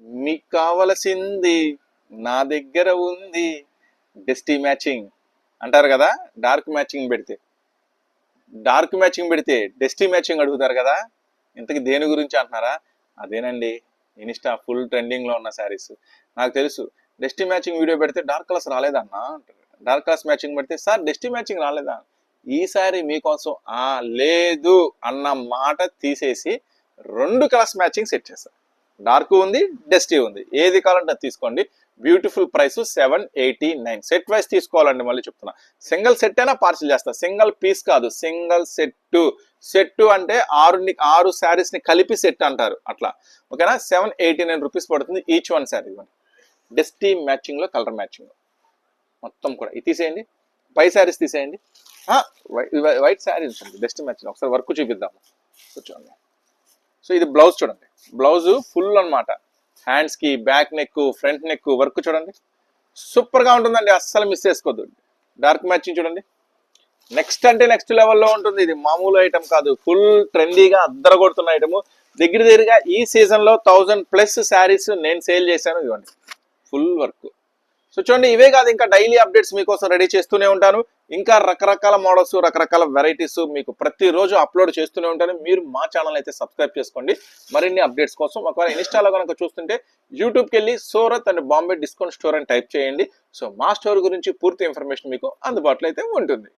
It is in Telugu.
మీకు కావలసింది నా దగ్గర ఉంది. డెస్టీ మ్యాచింగ్ అంటారు కదా? డార్క్ మ్యాచింగ్ పెడితే. డార్క్ మ్యాచింగ్ పెడితే డెస్టీ మ్యాచింగ్ అడుగుతారు కదా? ఇంతకి దేని గురించి అంటున్నారా? అదేనండి. ఇన్స్టా ఫుల్ ట్రెండింగ్లో ఉన్న శారీస్ నాకు తెలుసు. డెస్టీ మ్యాచింగ్ వీడియో పెడితే డార్క్ కలర్స్ రాలేదన్నా డార్క్ కలర్స్ మ్యాచింగ్ పెడితే సార్ డెస్టీ మ్యాచింగ్ రాలేదా? ఈసారి మీకోసం ఆ లేదు అన్న మాట తీసేసి రెండు కలర్స్ మ్యాచింగ్ సెట్ చేస్తాను డార్క్ ఉంది డస్టీ ఉంది. ఏది కావాలంటే అది తీసుకోండి. Beautiful price seven eighty nine. Set wise తీసుకోవాలండి మళ్ళీ చెప్తున్నా. సింగిల్ సెట్ అయినా పార్సిల్ చేస్తా. సింగిల్ పీస్ కాదు సింగిల్ సెట్ సెట్ అంటే ఆరు ఆరు శారీస్ని కలిపి సెట్ అంటారు. అట్లా. ఓకేనా? సెవెన్ ఎయిటీ నైన్ రూపీస్ పడుతుంది ఈచ్ వన్ శారీ డెస్టీ మ్యాచింగ్లో కలర్ మ్యాచింగ్ మొత్తం కూడా. ఇది తీసేయండి. పై శారీస్ తీసేయండి. వై- వైట్ శారీస్ ఉంటుంది డెస్టీ మ్యాచింగ్. ఒకసారి వర్క్ చూపిద్దాము. కూర్చోండి. సో ఇది బ్లౌజ్ చూడండి. బ్లౌజ్ ఫుల్ అన్నమాట. హ్యాండ్స్కి back neck front neck work చూడండి. సూపర్గా ఉంటుందండి అస్సలు మిస్ చేసుకోవద్దు. డార్క్ మ్యాచింగ్ చూడండి. నెక్స్ట్ అంటే నెక్స్ట్ లెవెల్లో ఉంటుంది ఇది మామూలు ఐటమ్ కాదు. ఫుల్ ట్రెండీగా అద్దర కొడుతున్న ఐటమ్ దగ్గర దగ్గరగా ఈ సీజన్లో థౌజండ్ ప్లస్ శారీస్ నేను సేల్ చేశాను ఇవ్వండి. ఫుల్ వర్క్ సో చూడండి ఇవే కాదు ఇంకా డైలీ అప్డేట్స్ మీకోసం రెడీ చేస్తూనే ఉంటాను. ఇంకా రకరకాల మోడల్స్ రకరకాల వెరైటీస్ మీకు ప్రతిరోజు అప్లోడ్ చేస్తూనే ఉంటాను. మీరు మా ఛానల్ అయితే సబ్స్క్రైబ్ చేసుకోండి. మరిన్ని అప్డేట్స్ కోసం ఒకవేళ ఇన్స్టాలో కనుక చూస్తుంటే యూట్యూబ్కి వెళ్ళి Surat and Bombay discount store అని టైప్ చేయండి. సో మా స్టోర్ గురించి పూర్తి ఇన్ఫర్మేషన్ మీకు అందుబాటులో అయితే ఉంటుంది.